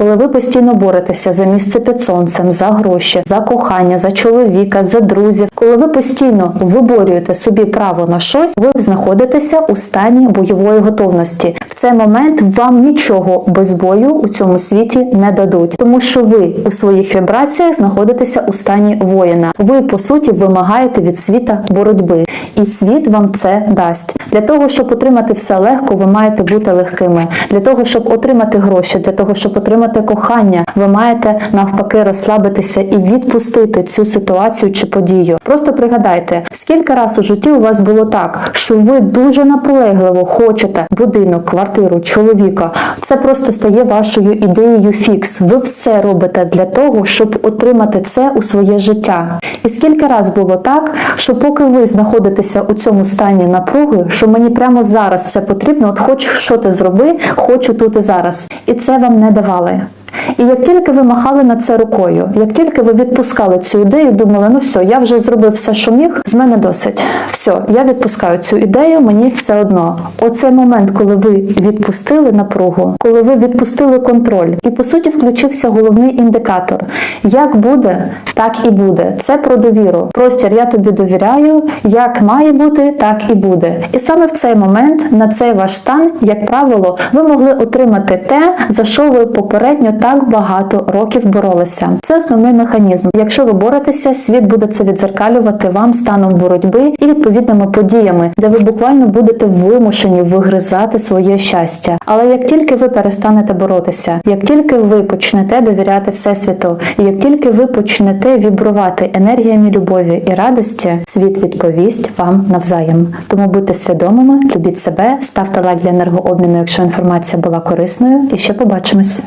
коли ви постійно боретеся за місце під сонцем, за гроші, за кохання, за чоловіка, за друзів, коли ви постійно виборюєте собі право на щось, ви знаходитеся у стані бойової готовності. В цей момент вам нічого без бою у цьому світі не дадуть, тому що ви у своїх вібраціях знаходитеся у стані воїна. Ви по суті вимагаєте від світа боротьби, і світ вам це дасть. Для того, щоб отримати все легко, ви маєте бути легкими. Для того, щоб отримати гроші, для того, щоб отримати кохання, ви маєте навпаки розслабитися і відпустити цю ситуацію чи подію. Просто пригадайте, скільки раз у житті у вас було так, що ви дуже наполегливо хочете будинок, квартиру, чоловіка. Це просто стає вашою ідеєю фікс. Ви все робите для того, щоб отримати це у своє життя. І скільки раз було так, що поки ви знаходитеся у цьому стані напруги, що мені прямо зараз це потрібно, от хоч що ти зроби, хочу тут і зараз. І це вам не давали. І як тільки ви махали на це рукою, як тільки ви відпускали цю ідею, думали, ну все, я вже зробив все, що міг, з мене досить. Все, я відпускаю цю ідею, мені все одно. Оцей момент, коли ви відпустили напругу, коли ви відпустили контроль, і по суті включився головний індикатор. Як буде, так і буде. Це про довіру. Простір, я тобі довіряю, як має бути, так і буде. І саме в цей момент, на цей ваш стан, як правило, ви могли отримати те, за що ви попередньо так багато років боролися. Це основний механізм. Якщо ви боретеся, світ буде це відзеркалювати вам станом боротьби і відповідними подіями, де ви буквально будете вимушені вигризати своє щастя. Але як тільки ви перестанете боротися, як тільки ви почнете довіряти всесвіту, і як тільки ви почнете вібрувати енергіями любові і радості, світ відповість вам навзаєм. Тому будьте свідомими, любіть себе, ставте лайк для енергообміну, якщо інформація була корисною, і ще побачимось.